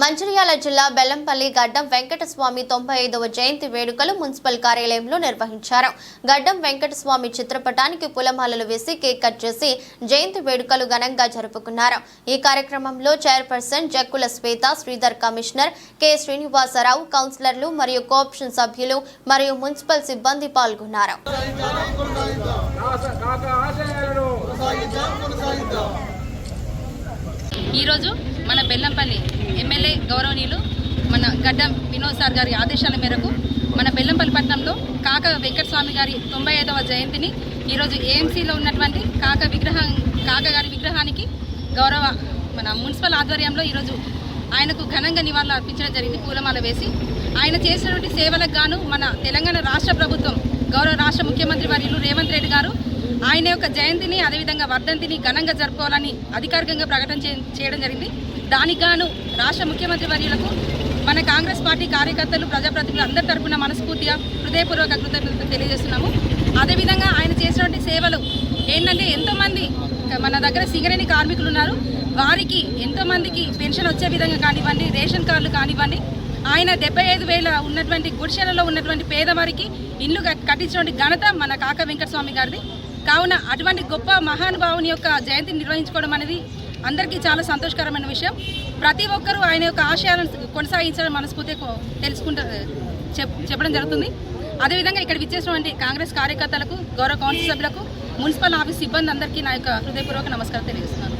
మంచిర్యాల జిల్లా బెల్లంపల్లి గడ్డం వెంకటస్వామి తొంభై ఐదవ జయంతి వేడుకలు మున్సిపల్ కార్యాలయంలో నిర్వహించారు. గడ్డం వెంకటస్వామి చిత్రపటానికి పూలమాలలు వేసి కేక్ కట్ చేసి జయంతి వేడుకలు ఘనంగా జరుపుకున్నారు. ఈ కార్యక్రమంలో chairperson Jakkula Swetha Sridhar commissioner K Srinivasa Rao కౌన్సిలర్లు మరియు కోఆప్షన్ సభ్యులు మరియు మున్సిపల్ సిబ్బంది పాల్గొన్నారు. ఈరోజు మన బెల్లంపల్లి ఎమ్మెల్యే గౌరవనీయులు మన గడ్డం వినోద్ సార్ గారి ఆదేశాల మేరకు మన బెల్లంపల్లి పట్టణంలో కాక వెంకటస్వామి గారి తొంభై ఐదవ జయంతిని ఈరోజు ఏఎంసీలో ఉన్నటువంటి కాక విగ్రహం కాక గారి విగ్రహానికి గౌరవ మన మున్సిపల్ ఆధ్వర్యంలో ఈరోజు ఆయనకు ఘనంగా నివాళులు అర్పించడం జరిగింది పూలమాల వేసి. ఆయన చేసినటువంటి సేవలకు గాను మన తెలంగాణ రాష్ట్ర ప్రభుత్వం గౌరవ రాష్ట్ర ముఖ్యమంత్రి వర్యులు రేవంత్ రెడ్డి గారు ఆయన యొక్క జయంతిని అదేవిధంగా వర్ధంతిని ఘనంగా జరుపుకోవాలని అధికారికంగా ప్రకటన చేయడం జరిగింది. దానికి గాను రాష్ట్ర ముఖ్యమంత్రి వర్యులకు మన కాంగ్రెస్ పార్టీ కార్యకర్తలు ప్రజాప్రతినిధులు అందరి తరఫున మనస్ఫూర్తిగా హృదయపూర్వక కృతజ్ఞతలు తెలియజేస్తున్నాము. అదేవిధంగా ఆయన చేసినటువంటి సేవలు ఏంటంటే ఎంతోమంది మన దగ్గర సింగరేణి కార్మికులు ఉన్నారు. వారికి ఎంతోమందికి పెన్షన్ వచ్చే విధంగా కానివ్వండి రేషన్ కార్డులు కానివ్వండి ఆయన డెబ్బై ఐదు వేల ఉన్నటువంటి గుడిసెలలో ఉన్నటువంటి పేదవారికి ఇల్లు కట్టించినటువంటి ఘనత మన కాక వెంకటస్వామి గారిది. కావున అటువంటి గొప్ప మహానుభావుని యొక్క జయంతిని నిర్వహించుకోవడం అనేది అందరికీ చాలా సంతోషకరమైన విషయం. ప్రతి ఒక్కరూ ఆయన యొక్క ఆశయాలను కొనసాగించడం మనస్ఫూర్తిగా తెలుసుకుంటారు చెప్ చెప్పడం జరుగుతుంది. అదేవిధంగా ఇక్కడ విచ్చేసినటువంటి కాంగ్రెస్ కార్యకర్తలకు గౌరవ కౌన్సిల్ సభ్యులకు మున్సిపల్ ఆఫీస్ సిబ్బంది అందరికీ నా యొక్క హృదయపూర్వక నమస్కారం తెలియజేస్తున్నాను.